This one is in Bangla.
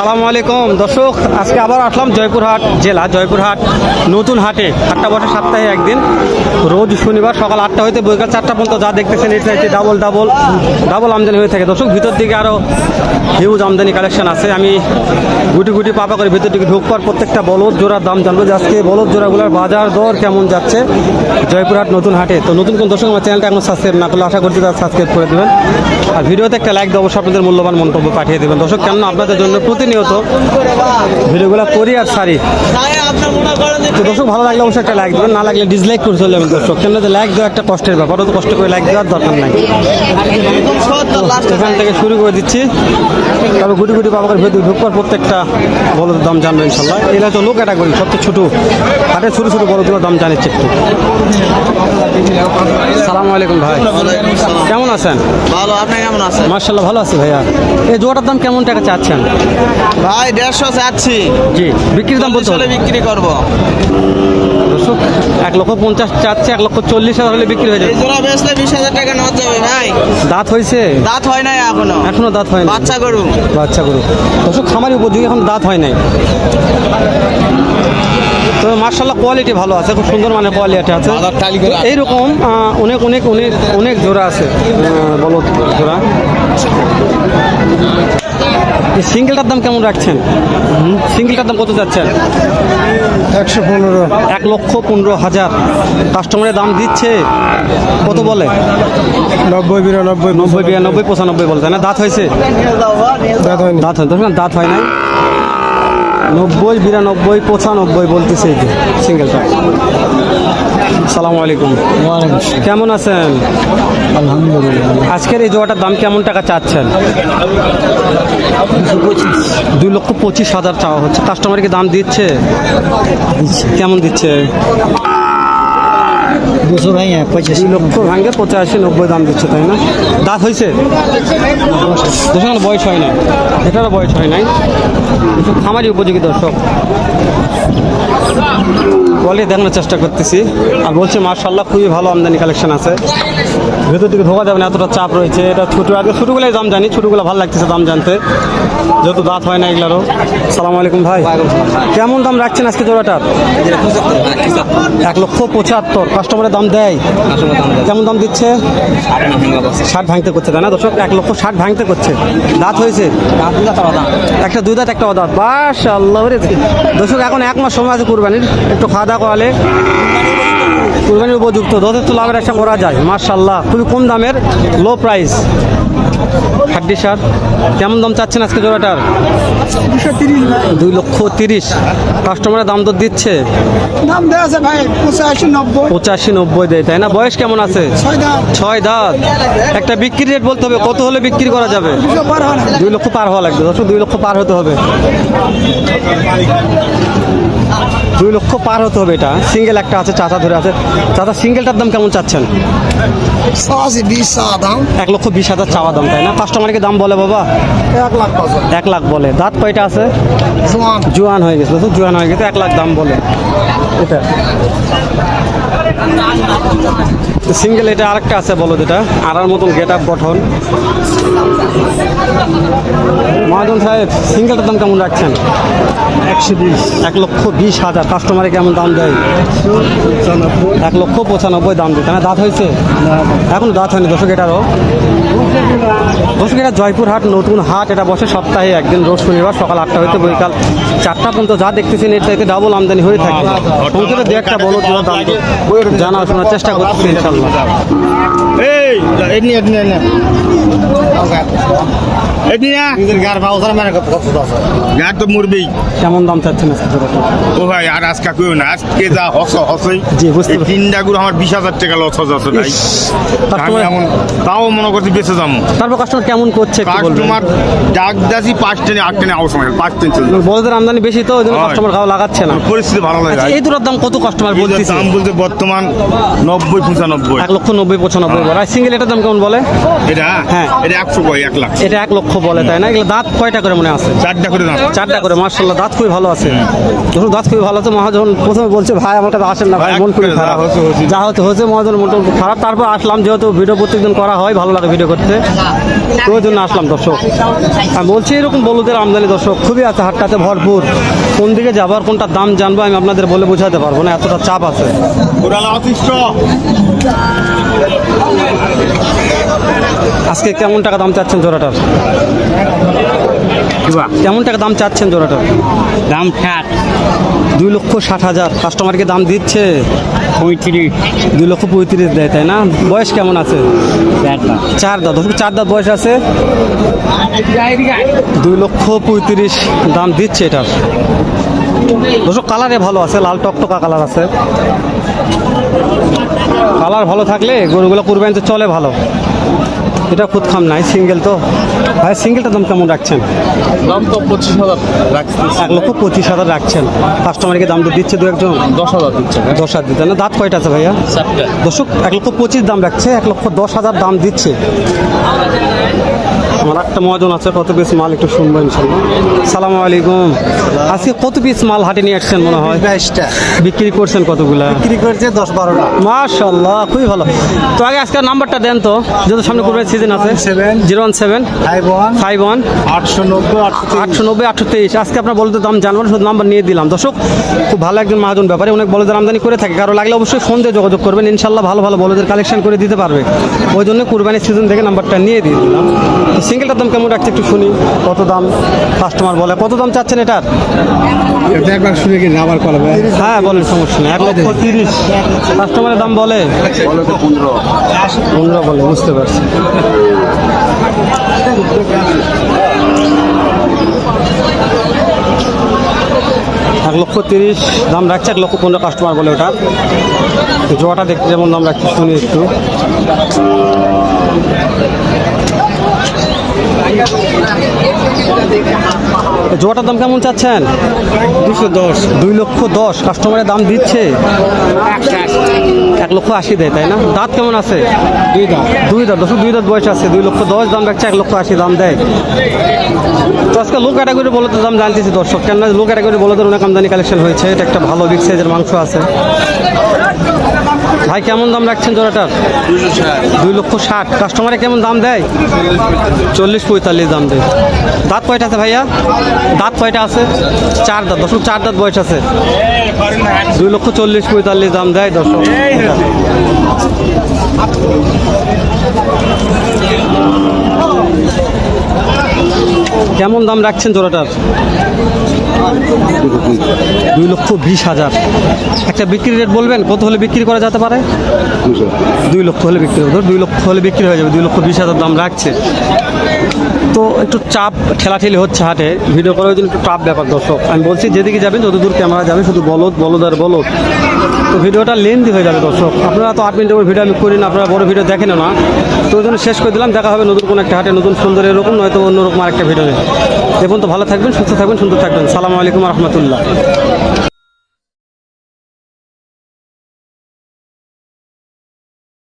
সালামু আলাইকুম। দর্শক, আজকে আবার আসলাম জয়পুরহাট জেলা, জয়পুরহাট নতুন হাটে। হাটটা বসে সপ্তাহে একদিন। রোজ শনিবার সকাল আটটা হইতে বৈকাল চারটা পর্যন্ত যা দেখতেছেন, এটা হচ্ছে ডাবল ডাবল ডাবল আমদানি হয়ে থাকে। দর্শক, ভিতর দিকে আরও হিউজ আমদানি কালেকশন আছে। আমি গুটি গুটি পাপা করে ভিতর দিকে ঢুকবার প্রত্যেকটা বলদ জোড়ার দাম জানব যে আজকে বলদ জোড়াগুলোর বাজার দর কেমন যাচ্ছে জয়পুরহাট নতুন হাটে। তো নতুন কোন দর্শক আমার চ্যানেলটা এখন সাবস্ক্রাইব না করলে আশা করছি তার সাবস্ক্রাইব করে দেবেন। আর ভিডিওতে একটা লাইক দেবো আপনাদের মূল্যবান মন্তব্য পাঠিয়ে দেবেন। দর্শক কেন আপনাদের জন্য প্রতিনিয়ত ভিডিওগুলো করি আর সারি। তো দর্শক ভালো লাগলে অবশ্যই একটা লাইক দেবেন না লাগলে ডিসলাইক করে চলে যাবেন দর্শক। কেন লাইক দেওয়া একটা কষ্টের ব্যাপার অত কষ্ট করে লাইক দেওয়ার দরকার নাই। এখান থেকে শুরু করে দিচ্ছি। তবে গুটি গুটি বাবা করে ভেতরে ঢুকবার প্রত্যেকটা বলদের দাম জানব ইনশাল্লাহ এগুলো তো লো ক্যাটাগরি সবচেয়ে ছোটো। হাটে ছোটো ছোটো বলদগুলোর দাম জানিচ্ছে একটু। সালাম আলাইকুম ভাই। কেমন আছেন? ভালো আপনি কেমন আছেন? মার্শাল্লাহ ভালো আছি ভাইয়া। এই জোয়াটার দাম কেমন টাকা চাচ্ছেন? ভাই দেড়শো চাচ্ছি। জি বিক্রির দাম বলতে বিক্রি করব এক লক্ষ পঞ্চাশ চাচ্ছে এক লক্ষ চল্লিশ হাজার হলে বিক্রি হয়ে যাবে। জোড়া বেচলে বিশ হাজার টাকা নেওয়া যাবে ভাই। দাঁত হয়েছে? দাঁত হয় নাই এখনও। এখনও দাঁত হয় না বাচ্চা গরু। বাচ্চা গরু। দর্শক খামারি উপযোগী এখন দাঁত হয় নাই। তবে মার্শাল্লাহ কোয়ালিটি ভালো আছে খুব সুন্দর মানের কোয়ালিটি আছে। এইরকম অনেক অনেক অনেক অনেক জোড়া আছে বলো জোড়া। সিঙ্গেলটার দাম কেমন রাখছেন? সিঙ্গেলটার দাম কত যাচ্ছেন একশো পনেরো। এক লক্ষ পনেরো হাজার। কাস্টমারের দাম দিচ্ছে কত বলে? নব্বই বিরানব্বই নব্বই বিরানব্বই পঁচানব্বই বলে তাই না? দাঁত হয়েছে? দাঁত হয়নি। দাঁত হয় দাঁত হয় নাই? নব্বই বিরানব্বই পঁচানব্বই বলতেছে সিঙ্গেলটা। সালামু আলাইকুম। কেমন আছেন? আলহামদুলিল্লাহ। আজকের এই জোয়াটার দাম কেমন টাকা চাচ্ছেন? দুই লক্ষ পঁচিশ হাজার চাওয়া হচ্ছে। কাস্টমারকে দাম দিচ্ছে? কেমন দিচ্ছে? দুশো ভাই পঁচিশ। লক্ষ ভাঙ্গে পঁচাশি নব্বই দাম দিচ্ছে তাই না? দাঁত হয়েছে? দর্শক বয়স হয় নাই। এটারও বয়স হয় নাই। খামারি উপযোগী দর্শক। বলে দেখানোর চেষ্টা করতেছি। আর বলছে মার্শাল্লাহ খুবই ভালো আমদানি কালেকশন আছে। ভেতর দিকে ঢোকা যাবে না এতটা চাপ রয়েছে। এটা ছোটো আগে ছোটোগুলোই দাম জানি ছোটোগুলো ভালো লাগতেছে দাম জানতে। যেহেতু দাঁত হয় না এগুলারও। সালাম আলাইকুম ভাই। কেমন দাম রাখছেন আজকে জোড়াটার? এক লক্ষ পঁচাত্তর কাস্টমারের দাম দেয়। কেমন দাম দিচ্ছে? ষাট ভাঙতে করছে তাই না দর্শক? এক লক্ষ ষাট ভাঙতে করছে। দাঁত হয়েছে? একটা দুই দাঁত একটা অদাঁত বাস আল্লাহ দর্শক এখন এক মাস সময় আছে কুরবানির একটু খাওয়া দাওয়া করালে কুরবানির উপযুক্ত তো লাভের একটা করা যায় মার্শাল্লাহ খুবই কম দামের লো প্রাইস হাড্ডি সার কেমন দাম চাচ্ছেন আজকে জোড়াটার? দুই লক্ষ তিরিশ। কাস্টমারের দাম দর দিচ্ছে? দাম দেওয়া আছে ভাই পঁচাশি নব্বই। পঁচাশি নব্বই দেয় তাই না? বয়স কেমন আছে? ছয় দাঁত। একটা বিক্রি রেট বলতে হবে কত হলে বিক্রি করা যাবে? দুই লক্ষ পার হওয়া লাগবে দশ দুই লক্ষ পার হতে হবে। দুই লক্ষ পার হতে হবে এটা। সিঙ্গেল একটা আছে চাচা ধরে আছে। চাচা সিঙ্গেলটার দাম কেমন চাচ্ছেন? এক লক্ষ বিশ হাজার চাওয়া দাম তাই না? কাস্টমারকে দাম বলে বাবা? এক লাখ এক লাখ বলে। দাঁত কয়টা আছে? জোয়ান। হয়ে গেছে। জোয়ান হয়ে গেছে এক লাখ দাম বলে। এটা। সিঙ্গেল এটা আরেকটা আছে বলো যেটা। আড়ার মতন গেট আপ গঠন মহাজন সাহেব সিঙ্গেলটার দাম কেমন রাখছেন একশো বিশ এক লক্ষ বিশ হাজার কাস্টমারে কেমন দাম দেয় এক লক্ষ পঁচানব্বই দাম দিতে না দাঁত হয়েছে এখন দাঁত হয়নি দর্শক এটারও দর্শক এটা জয়পুরহাট নতুন হাট এটা বসে সপ্তাহে একদিন রোজ শনিবার সকাল আটটা হইতে বৈকাল চারটা পর্যন্ত যা দেখতেছেন এর চাইতে ডাবল আমদানি হয়ে থাকে সংক্ষেপে দু একটা বলো তোমার দাম জানা শোনার চেষ্টা করতেছি ইনশাল্লাহ এই তো মরবেই। কেমন দাম চাচ্ছেন ও ভাই আর আজকে কেউ না আজকে যা হস হসই। জি, বুঝতে তিনটা গুলো আমার বিশ হাজার টাকা লস যাচ্ছে ভাই। এমন তাও মনে করছি বেঁচে যাব। তারপর কাস্টমার কেমন করছে কাস্টমার ডাক দাসি পাঁচ টেনে আট টেনে পাঁচ টেন চলছে আমদানি বেশি তো ওই জন্য কাস্টমার খাওয়া লাগাচ্ছে না। পরিস্থিতি ভালো লাগে আচ্ছা, এই দুটোর দাম কত কাস্টমার বলতেছে? দাম বলতে বর্তমান নব্বই পঁচানব্বই। এক লক্ষ নব্বই পঁচানব্বই বলে। সিঙ্গেল এটার দাম কেমন বলে? এটা? হ্যাঁ। এটা একশো কয় এক লাখ। এটা এক লক্ষ বলে তাই না? এগুলো দাঁত কয়টা করে মনে আছে? চারটা করে দাঁত। চারটা করে মার্শাল্লাহ দাঁত খুবই ভালো আছে। ধরুন দাঁত খুবই ভালো আছে মহাজন প্রথমে বলছে ভাই আমার কাছে আসেন না ভাই মন খুবই খারাপ যা হচ্ছে হচ্ছে। যা হতে হয়েছে মহাজন মন খারাপ। তারপর আসলাম যেহেতু ভিডিও প্রত্যেকদিন করা হয় ভালো লাগে ভিডিও করতে। তো ওই জন্য আসলাম দর্শক। আমি বলছি এরকম বলুদের আমদানি দর্শক খুবই আছে হাটটাতে ভরপুর। কোন দিকে যাবার কোনটা দাম জানব আমি আপনাদের বলে বোঝাতে পারব না এতটা চাপ আছে। আজকে কেমন টাকা দাম চাচ্ছেন জোড়াটার? কেমন টাকা দাম চাচ্ছেন জোড়াটার দাম ষাট। দুই লক্ষ ষাট হাজার। কাস্টমারকে দাম দিচ্ছে। পঁয়ত্রিশ। দুই লক্ষ পঁয়ত্রিশ দেয় তাই না? বয়স কেমন আছে? চার দাঁত। দশ চার দাঁত বয়স আছে? দুই লক্ষ পঁয়ত্রিশ দাম দিচ্ছে এটার। দর্শক কালারে ভালো আছে লাল টকটকা কালার আছে। কালার ভালো থাকলে গরুগুলো কুরবানিতে চলে ভালো। এটা খুদ খাম নাই সিঙ্গেল তো। ভাই সিঙ্গেলটা দাম কেমন রাখছেন? দাম তো পঁচিশ হাজার রাখছেন এক লক্ষ পঁচিশ হাজার রাখছেন। কাস্টমারকে দাম তো দিচ্ছে দু একজন। দশ হাজার দিচ্ছে দশ হাজার দিতে না? দাঁত কয়টা আছে ভাইয়া? দশক দর্শক এক লক্ষ পঁচিশ দাম রাখছে এক লক্ষ দশ হাজার দাম দিচ্ছে। আমার একটা মহাজন আছে কত পিস মাল একটু শুনব ইনশাল্লাহ সালাম আলাইকুম। আজকে কত পিস মাল হাটে নিয়ে আসছেন মনে হয়? বাইশটা। বিক্রি করছেন কতগুলা? বিক্রি করছে দশ বারোটা। মাশাল্লাহ খুবই ভালো। তো আগে আজকের নাম্বারটা দেন তো যেহেতু সামনে কোরবানির সিজন আছে। Seven zero one seven five one five one আটশো নব্বই আটশো নব্বই আটশো তেইশ আজকে আপনার বলতে দাম জানবেন শুধু নাম্বার নিয়ে দিলাম। দর্শক খুব ভালো একজন মহাজন ব্যাপারে অনেক বলদের আমদানি করে থাকে। কারও লাগলে অবশ্যই ফোন দিয়ে যোগাযোগ করবেন। ইনশাল্লাহ ভালো ভালো বলদের কালেকশন করে দিতে পারবে। ওই জন্য কুরবানির সিজন থেকে নাম্বারটা নিয়ে দিয়ে দিলাম। সিঙ্গেলটার দাম কেমন রাখছে একটু শুনি? কত দাম কাস্টমার বলে? কত দাম চাচ্ছেন এটার? একবার শুনে কি আবার করাবে হ্যাঁ বলেন সমস্যা নেই। এক লক্ষ তিরিশ। কাস্টমারের দাম বলে? পনেরো। পনেরো বলে বুঝতে পারছি। এক লক্ষ তিরিশ দাম রাখছে এক লক্ষ পনেরো কাস্টমার বলে ওটা। জোয়াটা দেখতে যেমন দাম রাখছে শুনি একটু। জোয়াটার দাম কেমন চাচ্ছেন? দুশো দশ। দুই লক্ষ দশ কাস্টমারের দাম দিচ্ছে? এক লক্ষ আশি দেয় তাই না? দাঁত কেমন আছে? দুই দাঁত। দুই দাঁত দশ দুই দাঁত বয়স আছে। দুই লক্ষ দশ দাম রাখছে এক লক্ষ আশি দাম দেয়। তো আজকে লো ক্যাটাগরি বলতে দাম জানতেছি দর্শক কেন লো ক্যাটাগরি বলতে অনেক আমদানি কালেকশন হয়েছে, এটা একটা ভালো বিগ সাইজের মাংস আছে। ভাই, কেমন দাম রাখছেন জোড়াটার? দুই লক্ষ ষাট। কাস্টমারে কেমন দাম দেয়? চল্লিশ পঁয়তাল্লিশ দাম দেয়। দাঁত কয়টা আছে ভাইয়া? দাঁত কয়টা আছে? চার দাঁত, দর্শক, চার দাঁত বয়স আছে। দুই লক্ষ চল্লিশ পঁয়তাল্লিশ দাম দেয় দর্শক। কেমন দাম রাখছেন জোড়াটার? দুই লক্ষ বিশ হাজার। একটা বিক্রি রেট বলবেন কত হলে বিক্রি করা যেতে পারে? দুই লক্ষ হলে বিক্রি হবে দুই লক্ষ হলে বিক্রি হয়ে যাবে দুই লক্ষ বিশ হাজার দাম রাখছে। তো একটু চাপ ঠেলাঠেলি হচ্ছে হাটে। ভিডিও করার জন্য একটু চাপ ব্যাপার, দর্শক। আমি বলছি, যেদিকে যাবেন, যত দূর ক্যামেরা যাবে, শুধু বলদ বলদ আর বলদ তো ভিডিওটা লেন্দি হয়ে যাবে, দর্শক। আপনারা তো আট মিনিটের উপর ভিডিও আমি করি না, আপনারা বড় ভিডিও দেখেন না। তো ওই জন্য শেষ করে দিলাম, দেখা হবে নতুন কোনো একটা হাটে, নতুন সুন্দর এরকম, নয়তো অন্যরকম আরেকটা ভিডিও নেই দেখুন তো ভালো থাকবেন, সুস্থ থাকবেন, সুন্দর থাকবেন। সালামু আলাইকুম রহমতুল্লাহ।